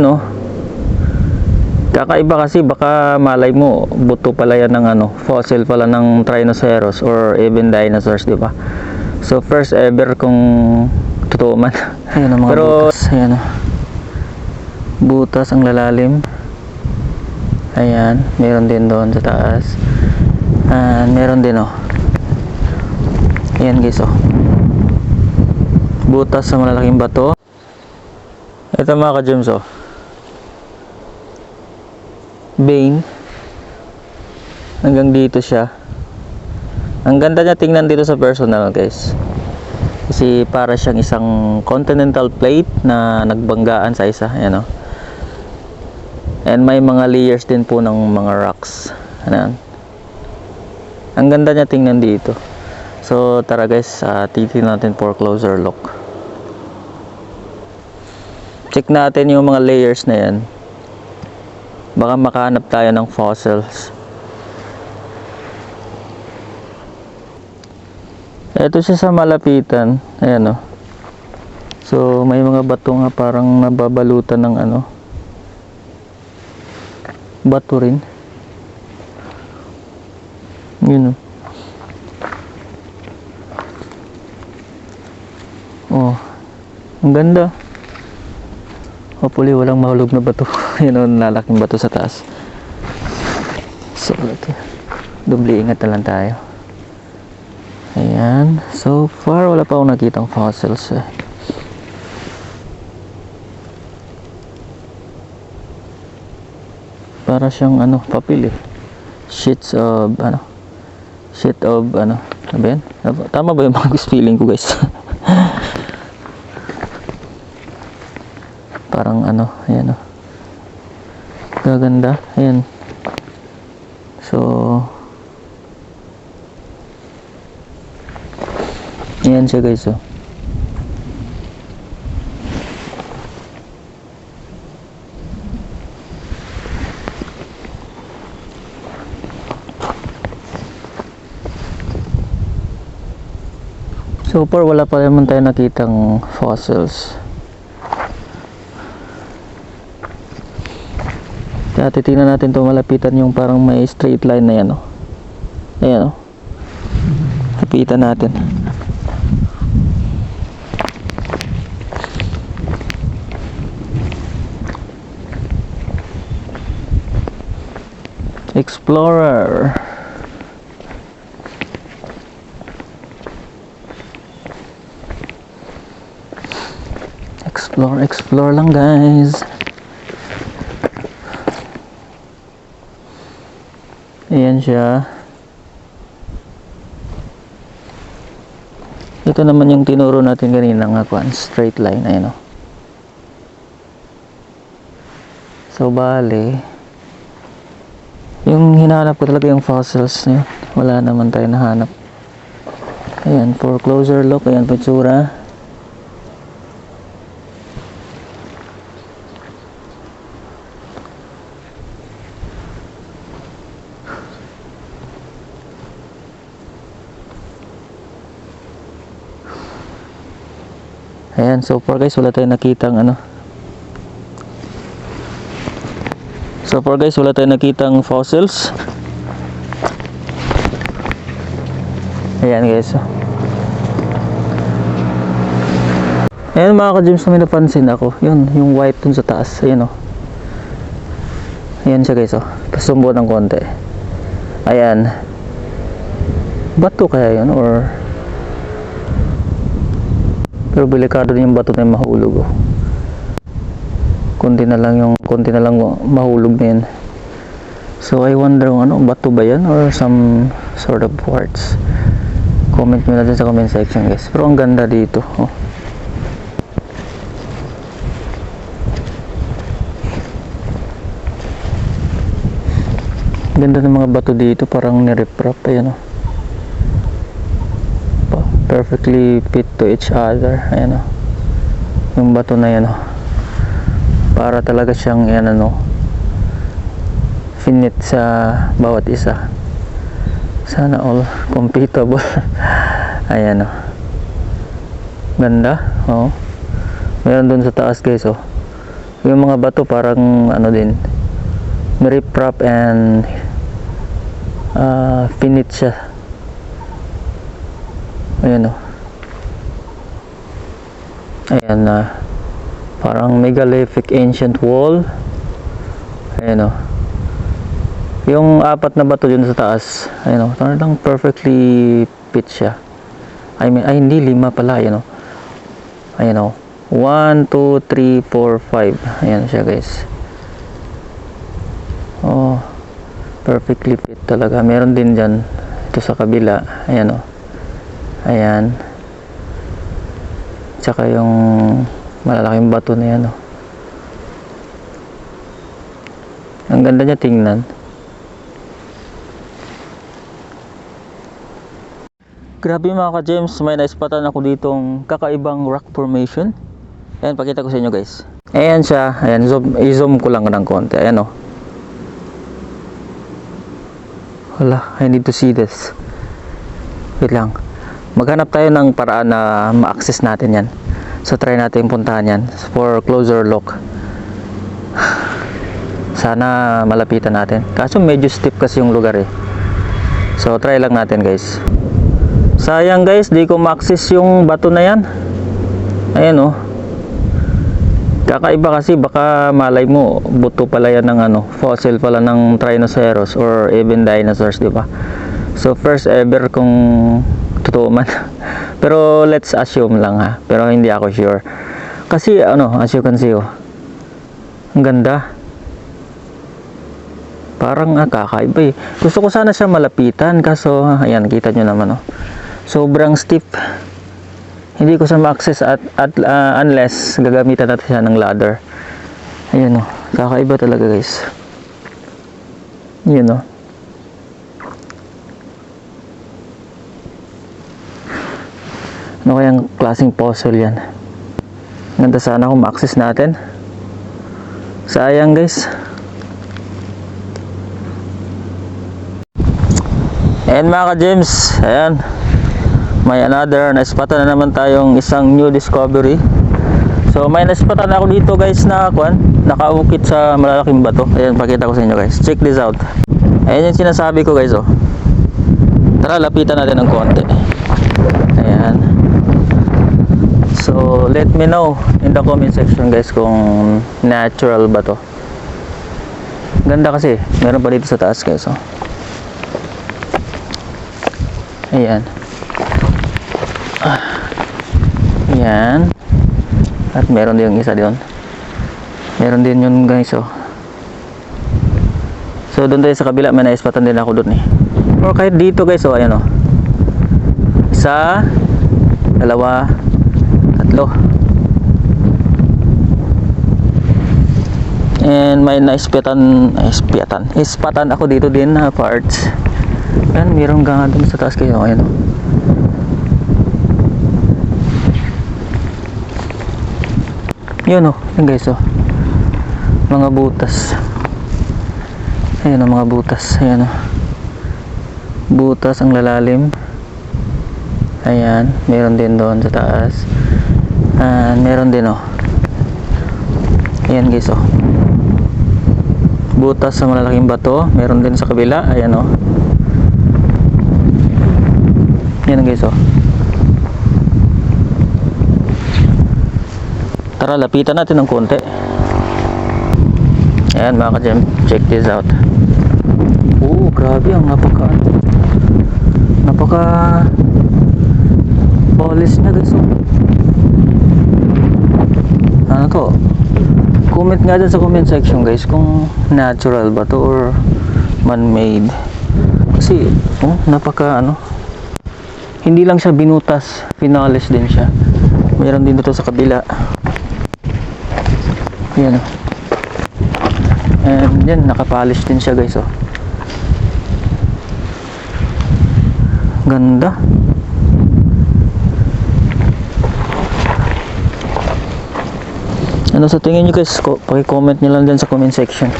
no kakaiba kasi baka malay mo buto pala yan ng ano fossil pala ng Trinoceros or even dinosaurs di ba so first ever kung totoo man Ayan ang mga Pero- butas. Ayan o. Butas ang lalalim. ayan meron din doon sa taas Ah, meron din o. Ayan guys o. Butas sa malalaking bato. ito mga ka-gems oh Vein. hanggang dito siya. Ang ganda niya tingnan dito sa personal guys. Kasi para siyang isang continental plate na nagbanggaan sa isa ayan oh. and may mga layers din po ng mga rocks. Ayan. Ang ganda niya tingnan dito. So tara guys uh, titignan natin for closer look. Check natin yung mga layers na yan baka makahanap tayo ng fossils Ito siya sa malapitan. Ayan o. So, may mga bato nga parang nababalutan ng ano. Bato rin. Yun o. Oh. Ang ganda. Hopefully walang mahulog na bato. Yun o, lalaking bato sa taas. So, ito. Doble ingat na lang tayo. Ayan. So far, wala pa akong nakitang fossils eh. Para siyang ano, papel eh. Sheets of ano. Sheet of ano. Ano ba yan? Tama ba yung mga feeling ko guys? Parang ano, ayan o. Gaganda. Ayan. So, Ayan siya guys oh. So far wala pa naman tayo nakitang fossils. Kaya titingnan natin to malapitan yung parang may straight line na yan oh. Ayan oh. Lapitan natin. Explorer. Explore, explore lang guys. Ayan siya. Ito naman yung tinuro natin kanina nga kwan, straight line. Ayan o. So, bale, yung hinahanap ko talaga yung fossils yun. Wala naman tayo nahanap. Ayan, for closer look, ayan po itsura. Ayan, so far guys, wala tayong nakitang ano. So far guys, wala tayong nakitang fossils. Ayan guys. Ayan mga ka-gyms na may napansin ako. Yun, yung white dun sa taas. Ayan o. Oh. Ayan siya guys o. Oh. Pasumbo ng konti. Ayan. Bato kaya yun or pero delikado din yung bato na yung mahulog oh. Kunti na lang yung kunti na lang mahulog na yan. So I wonder ano bato ba yan or some sort of quartz. Comment nyo na dyan sa comment section guys. Pero ang ganda dito. Oh. Ganda ng mga bato dito parang nirip-rap ayan oh. Perfectly fit to each other. Ayan oh. Yung bato na yan oh. Para talaga siyang yan ano finite sa bawat isa. Sana all compatible. Ayan oh. Ganda. Oh. Meron dun sa taas guys oh. Yung mga bato parang ano din, rip-rap and uh, finite siya. Ayan o. Ayan na. parang megalithic ancient wall. Ayan o. Yung apat na bato dun sa taas, ayan o, talagang perfectly fit siya. I mean, ay hindi, lima pala, ayan o. Ayan o. 1, 2, 3, 4, 5. Ayan siya guys. Oh, perfectly fit talaga. Meron din dyan, ito sa kabila. Ayan o. Ayan. Tsaka yung malalaking bato na yan o. Ang ganda niya tingnan. Grabe mga ka-James, may naispatan ako ditong kakaibang rock formation. Ayan, pakita ko sa inyo guys. Ayan siya, ayan, zoom, i-zoom ko lang ng konti. Ayan o. Hala, I need to see this. Wait lang. Maghanap tayo ng paraan na ma-access natin yan. So try natin puntahan yan for closer look. Sana malapitan natin. Kaso medyo steep kasi yung lugar eh. So try lang natin guys. Sayang guys, di ko ma-access yung bato na yan. Ayan oh. Kakaiba kasi baka malay mo buto pala yan ng ano, fossil pala ng Tyrannosaurus or even dinosaurs, di ba? So first ever kung totoo man. Pero let's assume lang ha. Pero hindi ako sure. Kasi ano, as you can see oh. Ang ganda. Parang ah, kakaiba eh. Gusto ko sana siya malapitan kaso ayan, kita nyo naman oh. Sobrang steep. Hindi ko siya ma-access at, at ah, unless gagamitan natin siya ng ladder. Ayan oh, kakaiba talaga guys. Yun oh. Ano kayang klaseng puzzle yan? Ganda sana kung ma-access natin. Sayang guys. And mga ka-James, ayan. May another, naispatan na naman tayong isang new discovery. So may naispatan ako dito guys na kwan, nakaukit sa malalaking bato. Ayan, pakita ko sa inyo guys. Check this out. Ayan yung sinasabi ko guys oh. Tara, lapitan natin ng konti. Ayan. So, let me know in the comment section guys kung natural ba to. Ganda kasi. Meron pa dito sa taas guys. Oh. Ayan. Ayan. At meron din yung isa doon. Meron din yun guys oh. So doon tayo sa kabila may naispatan din ako doon eh. Or kahit dito guys oh ayan oh. Isa, dalawa, tatlo. And may naispatan, naispatan, ispatan ako dito din na parts. Yan, meron ka nga dun sa taas kayo. Ayan o. Yun o, yun guys o. Mga butas. Ayan o, mga butas. Ayan o. Butas ang lalalim. Ayan, meron din doon sa taas. Ah, meron din o. Ayan guys o. Butas sa malalaking bato. Meron din sa kabila. Ayan o. Yan guys oh. Tara, lapitan natin ng konti. Ayan mga ka-gem, check this out. Oo, grabe ang napaka napaka polish na guys oh. Ano to? Comment nga dyan sa comment section guys kung natural ba to or man-made. Kasi, oh, napaka ano, hindi lang siya binutas, finales din siya. Mayroon din dito sa kabila. Ayan o. And yan, nakapolish din siya guys oh. Ganda. Ano sa tingin nyo guys? Ko- Paki-comment nyo lang dyan sa comment section.